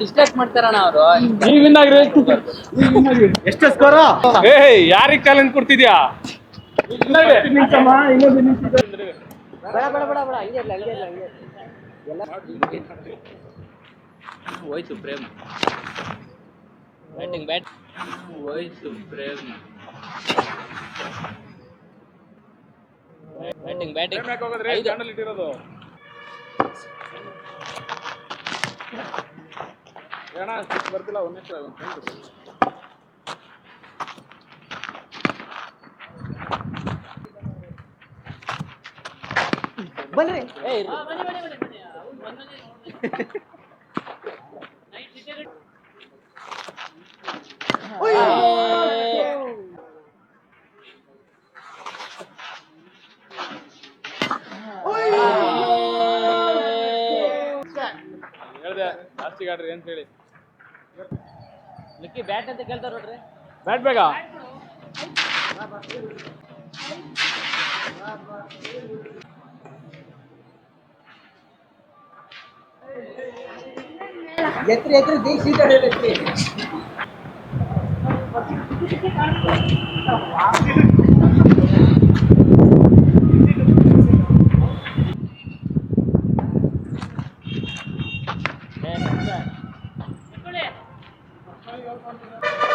Distract ಮಾಡ್ತಾರಣ್ಣ ಅವರು. ಎಷ್ಟು score ಏ ಯಾರಿಗ್ ಚಾಲೆಂಜ್ ಕೊಡ್ತಿದ್ಯಾ ಹೋಯ್ತು ಪ್ರೇಮ್ ಬ್ಯಾಟಿಂಗ್ ಬ್ಯಾಟ್ ಹೋಯ್ತು ಪ್ರೇಮ್ ಬ್ಯಾಟಿಂಗ್ ಬ್ಯಾಟಿಂಗ್ ಇಟ್ಟಿರೋದು. ಏನ ಬರ್ತಿಲ್ಲ ಒಂದ್ ನಿಮಿಷ ಬನ್ನಿ. ಏ ಇರು. ಆಡ್ರಿ ಅಂತ ಹೇಳಿ. ಲಿಕ್ಕಿ ಬ್ಯಾಟ್ ಅಂತ ಕೇಳ್ತಾರ ನೋಡ್ರಿ. ಬ್ಯಾಟ್ ಬೇಗ? ಎತ್ರಿ ಎತ್ರಿ ದೇಶ ಈ ಕಡೆ ಎತ್ರಿ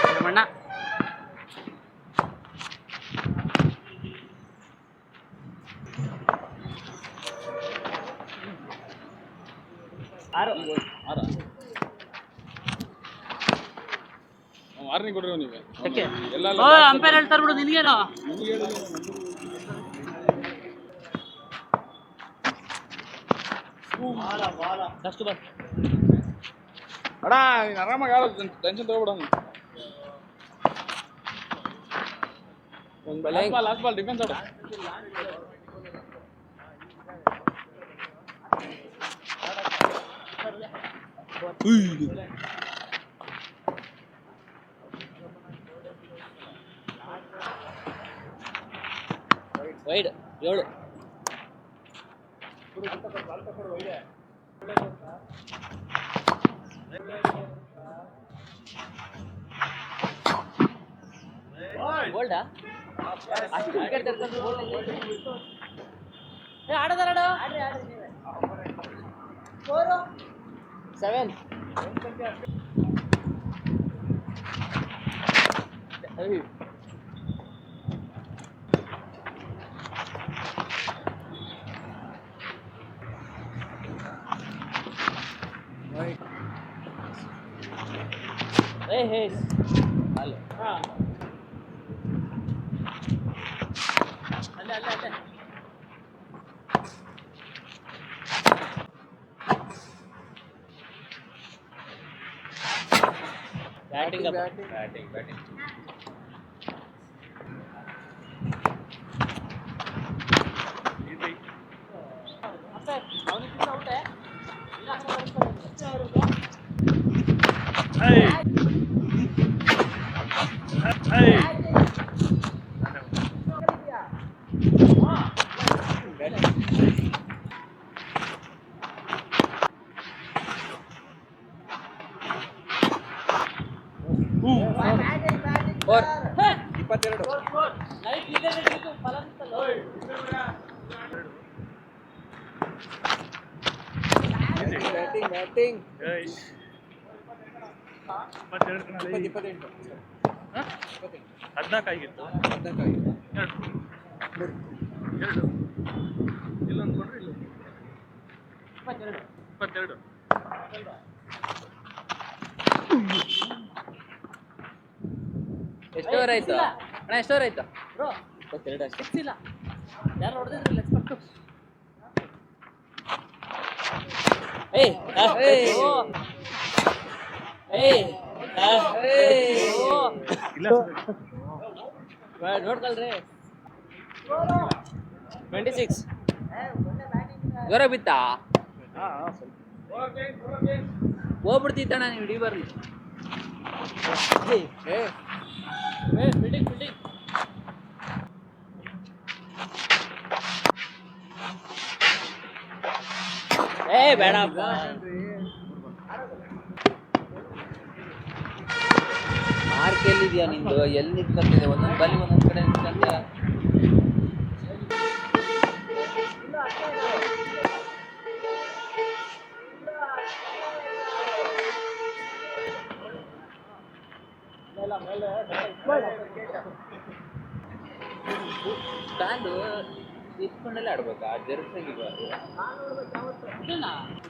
ನಮ್ಮಣ್ಣ ಆರು ಆರ ವಾರ್ನಿಂಗ್ ಕೊಡ್ರಿ ಅವನಿಗೆ? ಎಲ್ಲ ಅಂಪೈರ್ ಹೇಳ್ತಾರ ಬಿಡು ನಿನ್ಗೇನು? ಫಸ್ಟ್ ಬಾಲ್ ಅಣ್ಣ ನೀನ್ ಆರಾಮಾಗಿ ಆಡೋ ಟೆನ್ಷನ್ ತಗೋಬಿಡ ಒಂದು ಬಾಲ್ ಲಾಸ್ಟ್ ಬಾಲ್ ಡಿಫೆನ್ಸ್ ಆಡು. ವೈಡ್ ಏಳು ಗೋಲ್ಡಾ ಅಷ್ಟು ವಿಕೆಟ್ ತೆರ್ಕೊಂಡು ಗೋಲ್ಡ್ ಏ ಆಡದಾರ ಸೆವೆನ್ ಏ ಹೇ ಅಲ್ಲ ಅಲ್ಲೇ ಅಲ್ಲೇ ಅಲ್ಲೇ ಬ್ಯಾಟಿಂಗ್ ಬ್ಯಾಟಿಂಗ್ ಬ್ಯಾಟಿಂಗ್ ಫೋರ್ ಇಪ್ಪತ್ತೆರಡು ಬ್ಯಾಟಿಂಗ್ ಬ್ಯಾಟಿಂಗ್ ಇಪ್ಪತ್ತು ಇಪ್ಪತ್ತೆಂಟು ಹದಿನಾಲ್ಕು ಆಗಿತ್ತು ಹದಿನಾಲ್ಕು ಆಗಿದೆ. ಎರಡು. ಎರಡು. ಇಲ್ಲೊಂದು ಕೊಡ್ರಿ ಇಲ್ಲೊಂದು ಇಪ್ಪತ್ತೆರಡು. ಎಷ್ಟು ಓವರ್ ಆಯ್ತು ಅಣ್ಣ ಎಷ್ಟು ಓವರ್ ಆಯ್ತು? ಬ್ರೋ. ಇಪ್ಪತ್ತೆರಡು ಅಷ್ಟೇ? ಇಲ್ಲ ಯಾರು ಹೊಡೆದಿದ್ರಿ ಏಯ್ ಕೊಟ್ಟು ಏಯ್. ಏಯ್. ಓ. ಏಯ್. ಆ, ರೋಡ್ ಕಲ್ರಿ ಟ್ವೆಂಟಿ ಸಿಕ್ಸ್ ಜ್ವರ ಬಿತ್ತಾ ಹೋಗ್ಬಿಡ್ತಿತ್ತಣ್ಣ ನೀವು ಇಡೀ ಬರ್ರಿ ಫಿಟ್ಟಿಂಗ್ ಫಿಟ್ಟಿಂಗ್ ಏ ಬೇಡ ಮಾರ್ಕ್ ಎಲ್ಲಿದೆಯಾ ನಿಂದು? ಎಲ್ಲಿ ನಿಂತ್ಕೊಂತಿದೆ ಒಂದೊಂದು ಬಲಿ ಒಂದೊಂದು ಕಡೆ ನಿಂತ್ಕೊಂತ ಸ್ಟ್ಯಾಂಡು ಇಟ್ಕೊಂಡೆಲ್ಲ ಆಡ್ಬೇಕಾ? ಜರ್ಸಾಗಿರ್ಬಾರ್ದು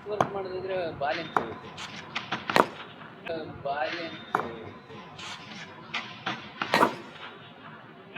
ವರ್ಕ್ ಮಾಡೋದಿದ್ರೆ ಬಾಲ್ ಒಂದು ಫೋರ್ ಆಯ್ತು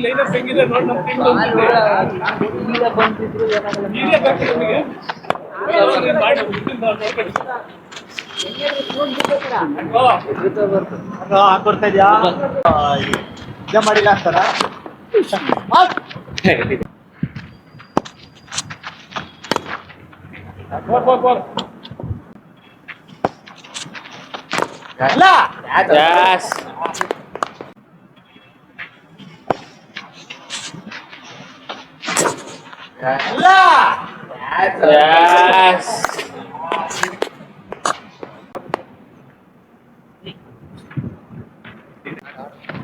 ಲೈನಪ್ ಹೆಂಗಿದೆ ನೋಡಿ ನಮ್ಮ ಟೀಮ್. ಈಗ ಬಂದಿದ್ರು ನಿಮಗೆ. ನೀನ್ ಹಾಕೊಡ್ತಾ ಇದ್ಯಾ? ಇದೇ ಮಾಡಿಲ್ಲ ಅಂತಾರ? Bore, bore. ಯಸ್ ಯಸ್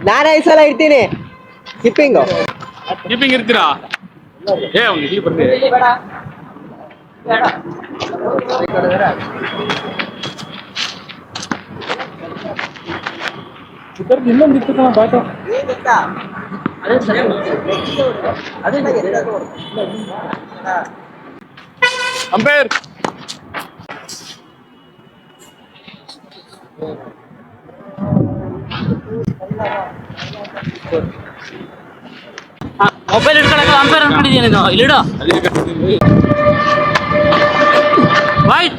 ನಾನೇ ಈ ಸಲ ಇಡ್ತೀನಿ ಕಿಪ್ಪಿಂಗ್ ಕೀಪಿಂಗ್ ಇರ್ತೀರಾ? ಏ ಅವ್ನು ಇಲ್ಲಿ ಬರ್ಲಿ ಇದ್ರದ್ದು ಇನ್ನೊಂದು ಇತ್ತು ಕಣ ಬಾಟ ಅದೇ ಸರಿ ಅಂಪೇರ್. ಮೊಬೈಲ್ ಹಿಡ್ಕೊಳಕ್ಕೆ ಅಂಪೇರ್ ಅನ್ಕೊಂಡಿದ್ದೀನಿ ನೀನು. ಇಲ್ಲಿಡು ವೈಟ್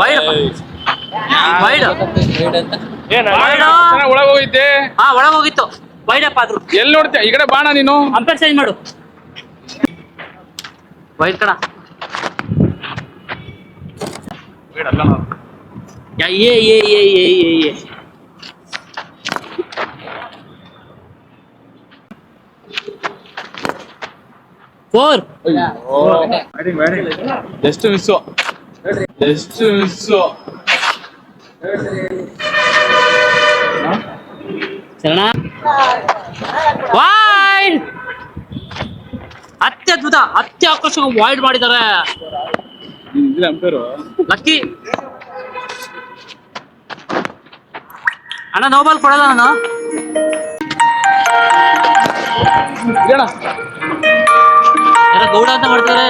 ವೈಟ್ ವೈಡ್. ಒಳಗೋಗಿದ್ದೆ ಹಾ ಒಳಗೆ ಹೋಗಿತ್ತು ವೈಡ್ ಅಪ್ ಆದ್ರು. ಎಲ್ಲಿ ನೋಡ್ತೀಯ? ಈ ಕಡೆ ಬಾಣ ನೀನು. ಅಂಪೇರ್ ಚೇಂಜ್ ಮಾಡು. ವೈಟ್ ಕಣ. ಯಾ ಏ ಏ ಏ ಏ ಏ ಏ. Four just miss just miss ಶರಣ. ವೈಡ್ ಅತ್ಯದ್ಭುತ ಅತ್ಯಾಕರ್ಷಕ ವೈಡ್ ಮಾಡಿದ್ದಾರೆ. ಲಕ್ಕಿ ಅಣ್ಣ ನೋಬಲ್ ಕೊಡಲ್ಲ ನಾನು ಗೌಡ ಅಂತ ಮಾಡ್ತಾರೆ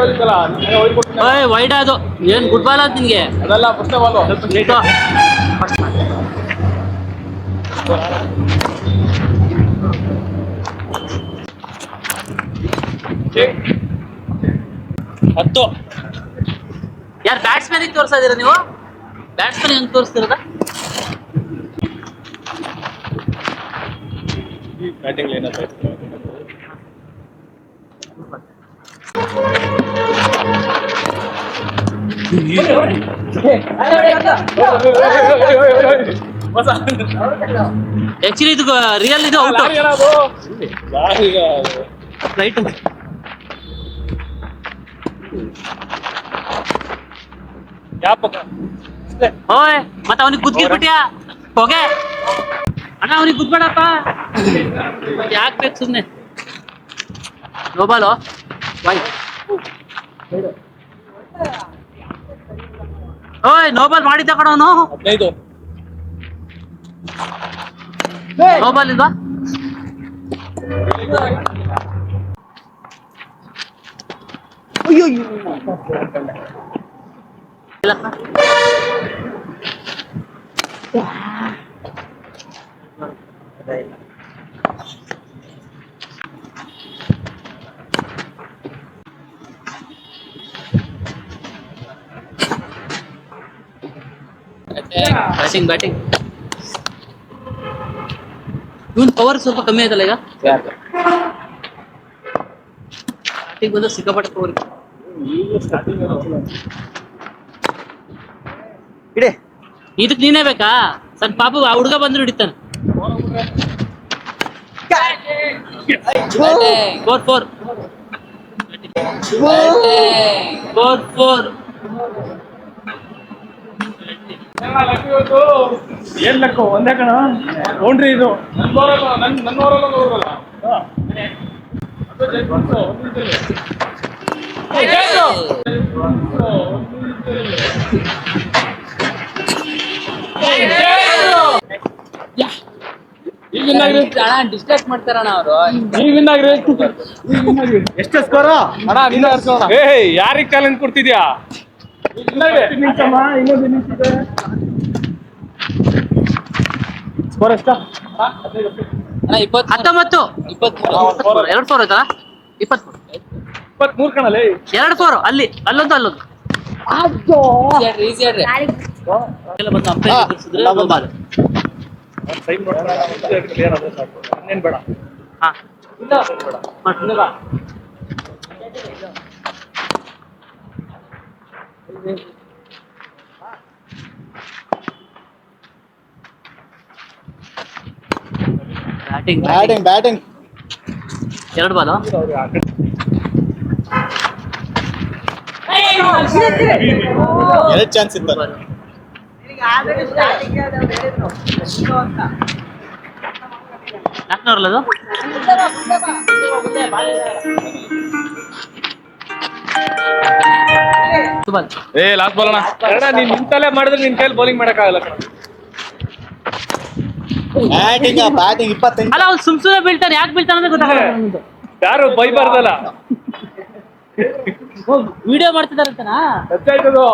ಓಯ್ ವೈಡ್ ಅದು. ಏನ್ ಗುಡ್ ಬಾಲ್ ಅದು ನಿನ್ಗೆ? ಅದೆಲ್ಲ ಫಸ್ಟ್ ಬಾಲು. ಹತ್ತು. ಯಾರು ಬ್ಯಾಟ್ಸ್ಮನ್ ತೋರಿಸ್ತಾ ತೋರಿಸಿದಿರ ನೀವು? ಬ್ಯಾಟ್ಸ್ಮನ್ ಹೆಂಗ್ ತೋರಿಸ್ತಿರದ? ಬ್ಯಾಟಿಂಗ್ ಲೈನ್ ಆಕ್ಚುಲಿ ಇದು ರಿಯಲ್ ಇದು ಔಟ್ ರೈಟ್ ಓಯ್, ಮತ್ತೆ ಅವನಿಗೆ ಕುದ್ಕಿದ್ಬಿಟ್ಯಾ ಹೋಗೆ. ಅಣ್ಣ, ಅವನಿಗೆ ಕುದ್ಬೇಡಪ್ಪ ಯಾಕೆ ಬೇಕು ಸುಮ್ಮನೆ ನೋಬಾಲು ಬಾಯ್ ಓಯ್ ನೋಬಾಲ್ ಮಾಡಿದ್ದ ಕಣ ಅವನು ಹದಿನೈದು ನೋಬಾಲ್ ಇಲ್ವಾ ಇಲ್ಲಪ್ಪ ಬ್ಯಾಟಿಂಗ್ ಬ್ಯಾಟಿಂಗ್ ಇವನ್ ಪವರ್ ಸ್ವಲ್ಪ ಕಮ್ಮಿ ಆಯ್ತಲ್ಲ ಈಗ? ಬ್ಯಾಟಿಂಗ್ ಬಂದ್ರೆ ಸಿಕ್ಕಾಪಟ್ಟೆ ಪವರ್ ಇಡೆ. ಇದಕ್ ನೀನೇ ಬೇಕಾ? ಸಣ್ಣ ಪಾಪು ಆ ಹುಡುಗ ಬಂದ್ರು ಹಿಡಿತಾನೆ. ಫೋರ್ ಫೋರ್ ಫೋರ್ ಫೋರ್ ಏನ್ ಲೆಕ್ಕ? ಒಂದೇ ಕಣ? ಬೌಂಡ್ರಿ ಇದು. ಮಾಡ್ತಾರಣ ಅವರು ಎಷ್ಟು ಸ್ಕೋರು ಏ ಯಾರಿಗೆ ಚಾಲೆಂಜ್ ಕೊಡ್ತಿದ್ಯಾ? ಸ್ಕೋರ್ ಎಷ್ಟ ಹತ್ತೊಂಬತ್ತು. ಎರಡು ಫೋರ್ ಆಯ್ತಾ ಇಪ್ಪತ್ಮೂರು. ಇಪ್ಪತ್ಮೂರು ಕಣಲೇ. ಎರಡು ಫೋರ್ ಅಲ್ಲಿ ಅಲ್ಲೊಂದು ಅಲ್ಲೊಂದು. ಆಡ್ರಿ ಎಲ್ಲ ಬಂದು ಬ್ಯಾಟಿಂಗ್ ಬ್ಯಾಟಿಂಗ್ ಬ್ಯಾಟಿಂಗ್ ಎರಡು ಬಾಲು ಎರಡು ಚಾನ್ಸ್ ಇತ್ತು ನಾಲ್ಕುನೂರಲ್ಲ two ಏ ಲಾಸ್ಟ್ ಬಾಲ್ ಅಣ್ಣ. ಅಣ್ಣ ನೀನ್ ನಿಂತಲೇ ಮಾಡಿದ್ರೆ ನಿನ್ ಕೈಲಿ ಬೌಲಿಂಗ್ ಮಾಡಕ್ಕಾಗಲ್ಲ ಕಣ. ಬ್ಯಾಟಿಂಗ್ ಬ್ಯಾಟಿಂಗ್ ಇಪ್ಪತ್ತೈದು. ಅಲ್ಲ ಅವ್ನು ಸುಮ್ ಸುಮ್ಮನೆ ಬೀಳ್ತಾರೆ ಯಾಕೆ ಬೀಳ್ತಾನೆ ಅಂತ ಗೊತ್ತಾಗಲ್ಲ ಯಾರು ಯಾರು ಬೈಬಾರ್ದಲ್ಲ? ವಿಡಿಯೋ ಮಾಡ್ತಿದಾರಂತನಾ? ಹೆಚ್ಚಾಯ್ತದು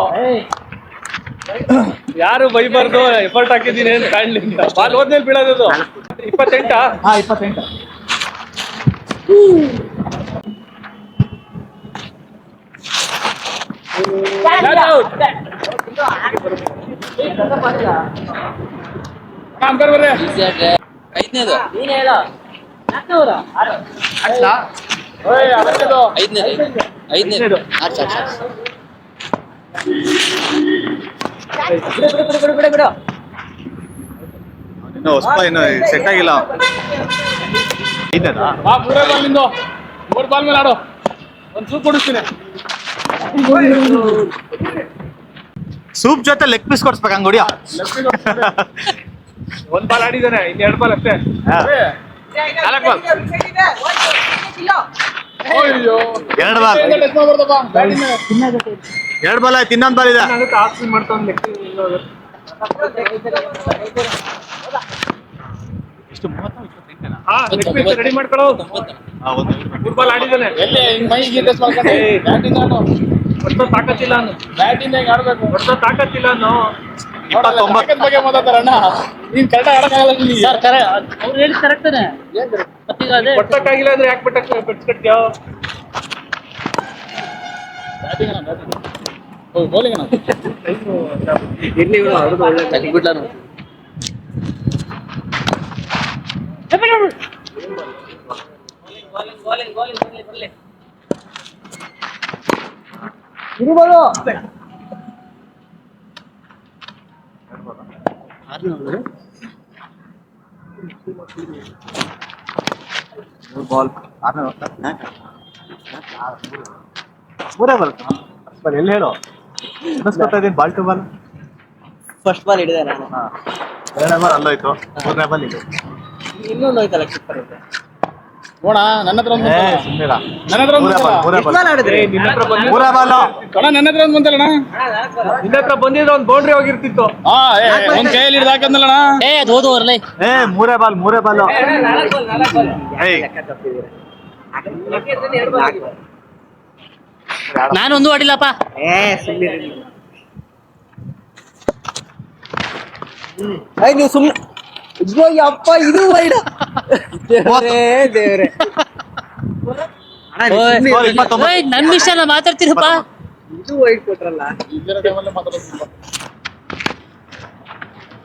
ಯಾರು ಬೈಬಾರ್ದು ಎಫರ್ಟ್ ಹಾಕಿದ್ದೀನಿ ಏನು ಕಾಣ್ಲಿಲ್ಲ ಬಾಲ್ ಹೋದ್ಮೇಲೆ ಬೀಳೋದು ಇಪ್ಪತ್ತೆಂಟಾ? ಹಾ ಇಪ್ಪತ್ತೆಂಟು. ಐದನೇದು. ನೀನ್ ಹೇಳು ನಾಲ್ಕುನೂರ ಓಯ್ ಅದಕ್ಕದು ಐದನೇದು. ಐದನೇದು. ಬಿಡು ಬಿಡು ಬಿಡು ಬಿಡು ಬಿಡು ಬಿಡು. ಇನ್ನು ಹೊಸ ಇನ್ನು ಸೆಟ್ ಆಗಿಲ್ಲ. ಐದನೇದಾ? ಬಾ ಮೂರೇ ಬಾಲ್ ನಿಂದು. ಮೂರ್ ಬಾಲ್ ಮೇಲೆ ಆಡು. ಒಂದ್ ಸೂಪ್ ಕೊಡಿಸ್ತೀನಿ. ಸೂಪ್ ಜೊತೆ ಲೆಗ್ ಪೀಸ್ ಕೊಡ್ಸ್ಬೇಕು ಅಂಗಡಿಯ? ಒಂದ್ ಬಾಲ್ ಆಡಿದಾನೆ ಇನ್ ಎರಡ್ ಬಾಲ್ ಅಷ್ಟೇ. ಹಾ. ಬಾಲ್. ಅಯ್ಯೋ. ಎರಡು ಬಾಲ್. ಎರಡು ಬಾಲ್ ಆಯ್ತು ಇನ್ನೊಂದು ಬಾಲ್ ಇದೆ. ಎಷ್ಟು ಮೂವತ್ತು ಲೆಗ್ ಪೀಸ್ ರೆಡಿ ಮಾಡ್ಕೊಳ್ಳೋ ಹಾ ಒಂದು ಮೂರ್ ಬಾಲ್ ಆಡಿದ್ದಾನೆ. ಮೈ ಇಲ್ಲ ಅನ್ನು ಬ್ಯಾಟಿಂಗ್ ಆಡು ಒಟ್ಟು ತಾಕತ್ತಿಲ್ಲ ಅನ್ನು ಬ್ಯಾಟಿಂಗ್ ಹೆಂಗ್ ಆಡ್ಬೇಕು. ಒಟ್ಟು ತಾಕತ್ತಿಲ್ಲ ಅನ್ನು ಇಪ್ಪತ್ತೊಂಬತ್ತು. ಬಗ್ಗೆ ಮಾತಾಡ್ತಾರಣ್ಣ. ನೀನ್ ಕರೆಕ್ಟ್ ಆಡಕ್ಕಾಗಲ್ಲ ಸರ್ ಕರೆ ಅವ್ರು ಹೇಳಿದ್ ಕರೆಕ್ಟೇನೆ ಮತ್ತೀಗ ಅದೇ. ಕೊಟ್ಟಕ್ಕಾಗಿಲ್ಲ ಅಂದ್ರೆ ಯಾಕೆ ಬಿಟ್ಟ ಬಿಡ್ಸ್ಕಟ್ಟ್ಯೋ ಬ್ಯಾಟಿಂಗ್ ಅಣ್ಣ ಬ್ಯಾಟಿಂಗ್. ಓ ಬೌಲಿಂಗ್ ಅಣ್ಣ. ಬಿಡು ಅವ್ರದ್ದು ಒಳ್ಳೆ ತೆಗ್ಬಿಡ್ಲ ನಾವು ಬಾಲ್ ಮೂರೇ ಎಲ್ಲಿ ಹೇಳು ಅನ್ನಿಸ್ಕೊತಾ ಇದೀನಿ ball to ball first ball ಹಿಡಿದೆ ನಾನು ಎರಡನೇ ಬಾಲ್ ಅಲ್ಲೋಯ್ತು. ಮೂರನೇ ಬಾಲ್ ಇದು. ಇನ್ನೊಂದು ಹೋಯ್ತಲ್ಲ ಕಿಪ್ಪರ್ ನೋಡ ನನ್ನ ಹತ್ರ ಒಂದು ಏ ಬಂತಲ್ಲ. ನನ್ನ ಹತ್ರ ಒಂದು ಮೂರೇ ಬಾಲ್ ಏ. ಅಣ್ಣ ನನ್ನ ಹತ್ರ ಒಂದು ಬಂತಲ್ಲಣ್ಣ? ನಿನ್ನ ಹತ್ರ ಬಂದಿದ್ರೆ ಒಂದು ಬೌಂಡ್ರಿ ಹೋಗಿರ್ತಿತ್ತು. ಹಾ ಒಂದ್ ಕೈಯಲ್ಲಿ ಹಿಡ್ದು ಹಾಕಂದಲ್ಲಣ್ಣ ಏ ಅವ್ರಲ್ಲ ಏ ಮೂರೇ ಬಾಲ್ ಮೂರೇ ಬಾಲ್. ಏಯ್. ನಾನು ಒಂದು ಆಡಿಲ್ಲಪ್ಪ. ಏಯ್ ನೀವು ಸುಮ್ಮನೆ ಅಯ್ಯೋ ಯಪ್ಪ ಇದು ವೈಡ್ ದೇವ್ರೇ ದೇವ್ರೆ. ಓಯ್, ನನ್ ವಿಷಯನ ಮಾತಾಡ್ತೀರಪ್ಪ. ಇದು ವೈಡ್ ಕೊಟ್ರಲ್ಲ.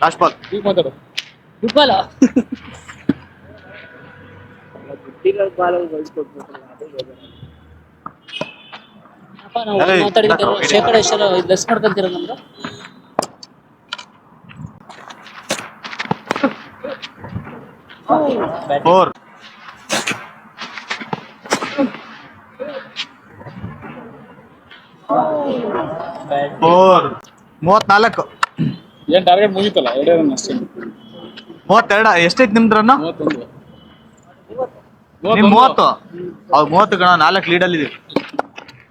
ಲಾಸ್ಟ್ ಬಾಲ್ ಈಗ ಮಾತಾಡು. ನಾವು ಏಯ್, ಮಾತಾಡಿದ್ರೆ ಇಲ್ಲ, ಶೇಕಡ ಎಷ್ಟು ಲೆಸ್ ಮಾಡ್ಕೊಂತೀರ ನಮ್ದು? ಫೋರ್ ಫೋರ್ ಮೂವತ್ನಾಲ್ಕು. ಏನ್ ಟಾರ್ಗೆಟ್ ಮುಗೀತಲ್ಲ? ಎರಡೇ ರನ್ ಅಷ್ಟೇ. ಮೂವತ್ತೆರಡ ಎಷ್ಟೈತಿ ನಿಮ್ದು ರನ್ನು ಮೂವತ್ತೊಂದು. ನಿಮ್ ಮೂವತ್ತು. ಅವ್ ಮೂವತ್ತು ಗಣ ನಾಲ್ಕು ಲೀಡಲ್ಲಿ ಅಲ್ಲಿ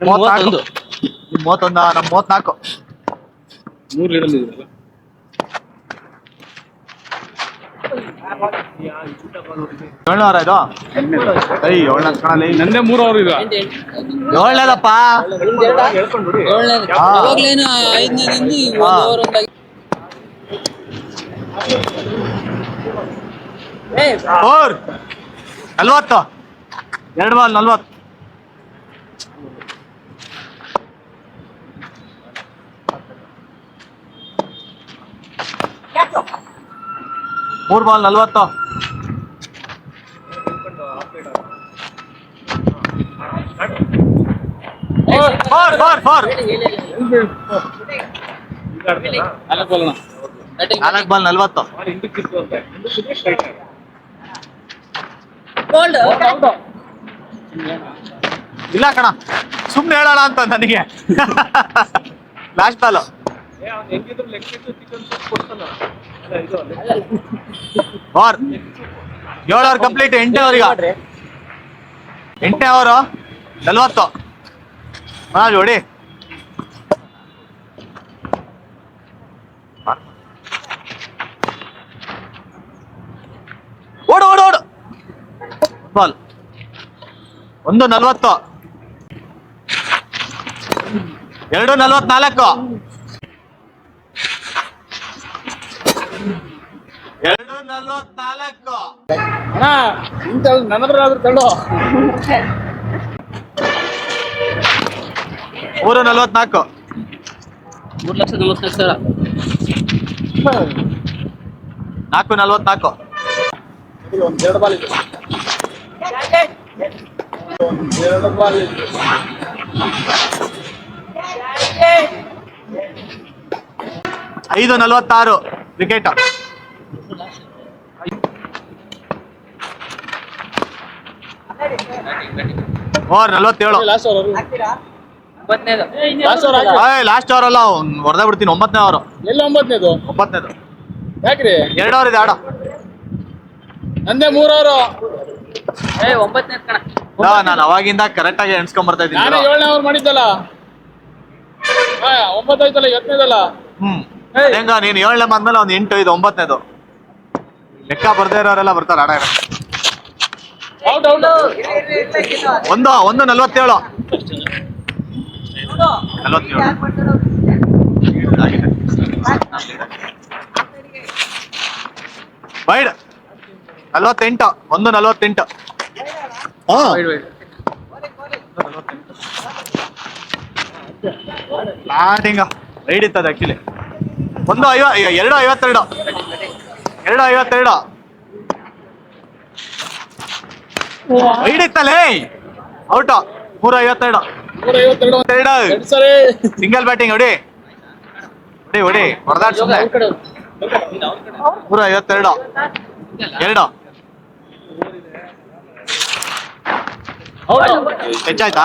ಮೂವತ್ತೊಂದು. ಮೂವತ್ತೊಂದ ನಮ್ ಮೂವತ್ನಾಲ್ಕು. ಮೂರು ಲೀಡಲ್ಲಿ ಇದೆಯಲ್ಲ ಏಳ್ನೂರ ಇದು? ಐ ಏಳ್ನ ಕಣಲ್ಲಿ. ನಂದೇ ಮೂರು ಅವ್ರು ಇದು ಏಳ್ನೇದಪ್ಪ ಐದನೇದಿಂದ. ಒಂದು ಒಂದಾಗಿ ನಲ್ವತ್ತು. ಎರಡು ಬಾಲ್ ನಲ್ವತ್ತು. ಮೂರ್ ಬಾಲ್ ನಲ್ವತ್ತು. Four four four. ನಾಲ್ಕು ಬಾಲ್ ನಲ್ವತ್ತು. ಇಲ್ಲ ಕಣ ಸುಮ್ನೆ ಹೇಳೋಣ ಅಂತ ನನಗೆ. ಲಾಸ್ಟ್ ಬಾಲ್ ಫೋರ್ ಏಳು ಅವರ್ ಕಂಪ್ಲೀಟ್ ಎಂಟನೇ ಅವರಿಗೆ ಎಂಟನೇ ಅವರು, ನಲ್ವತ್ತು. ಹಾ ಜೋಡಿ ಓಡು ಓಡು ಓಡು. ಬಾಲ್ ಒಂದು ನಲ್ವತ್ತು. ಎರಡು ನಲ್ವತ್ನಾಲ್ಕು ಎರಡು ನಲ್ವತ್ನಾಲ್ಕು ಅಣ್ಣ ಇಂತ ಆದ್ರೂ ತಳ್ಳೋ ಮೂರು ನಲ್ವತ್ನಾಲ್ಕು. ಮೂರ್ ಲಕ್ಷ ನಲವತ್ನಾಲ್ಕು ಸಾವಿರ. ನಾಲ್ಕು ನಲ್ವತ್ನಾಲ್ಕು. ಒಂದ್ ಎರಡು ಬಾಲ್ ಇದೆ. ಎರಡು ಬಾಲ್ ಐದು ನಲ್ವತ್ತಾರು. ವಿಕೆಟ್ ಓವರ್ ನಲ್ವತ್ತೇಳು. ಲಾಸ್ಟ್ ಅವರ್ ಅಲ್ಲ ಹೊಡೆದ ಬಿಡ್ತೀನಿ ಒಂಬತ್ತನೇ ಅವರು. ಎಲ್ಲ ಒಂಬತ್ತನೇದು? ಒಂಬತ್ತನೇದು. ಯಾಕ್ರಿ? ಎರಡು ಅವರ್ ಇದೆ ಆಡ. ನಂದೇ ಮೂರವರು. ನಾನು ಅವಾಗಿಂದ ಕರೆಕ್ಟ್ ಆಗಿ ಎಣ್ಸ್ಕೊಂಡ್ ಬರ್ತಾ ನಾನೇ ಇದ್ದೀನಿ ಏಳನೇ ಅವ್ರು ಮಾಡಿದ್ದಲ್ಲ? ಹಾ ಒಂಬತ್ತಾಯ್ತಲ್ಲ ಎತ್ತನೇದಲ್ಲ ಹ್ಮ್. ಹೆಂಗ ನೀನ್ ಏಳನೇ ಬಂದ್ಮೇಲೆ ಒಂದ್ ಎಂಟು ಇದು ಒಂಬತ್ತನೇದು. ಲೆಕ್ಕ ಬರ್ದೇ ಇರೋರೆಲ್ಲ ಬರ್ತಾರೆ ಆಡ. ಒಂದು ಒಂದು ನಲ್ವತ್ತೇಳು. ಬೈಡ್. ವೈಡ್ ನಲ್ವತ್ತೆಂಟು ಒಂದು ನಲ್ವತ್ತೆಂಟು. ಪ್ಲಾಟಿಂಗ ರೈಡ್ ಇತ್ತದ ಆಕ್ಚುಲಿ ಒಂದು ಐವ ಎರಡು ಐವತ್ತೆರಡು. ಎರಡು ಐವತ್ತೆರಡು. ರೈಡ್ ಇತ್ತಲೇ ಔಟ್. ಮೂರು ಐವತ್ತೆರಡು. ನೂರ ಐವತ್ತೆರಡು. ಸಿಂಗಲ್ ಬ್ಯಾಟಿಂಗ್ ಹೊಡಿ. ಹೊಡಿ ಹೊಡಿ. ಹೊಡೆದಾಡ್ ಸುಮ್ಮನೆ ಮೂರು ಐವತ್ತೆರಡು. ಎರಡು. ಔಟ್ ಹೆಚ್ಚಾಯ್ತಾ?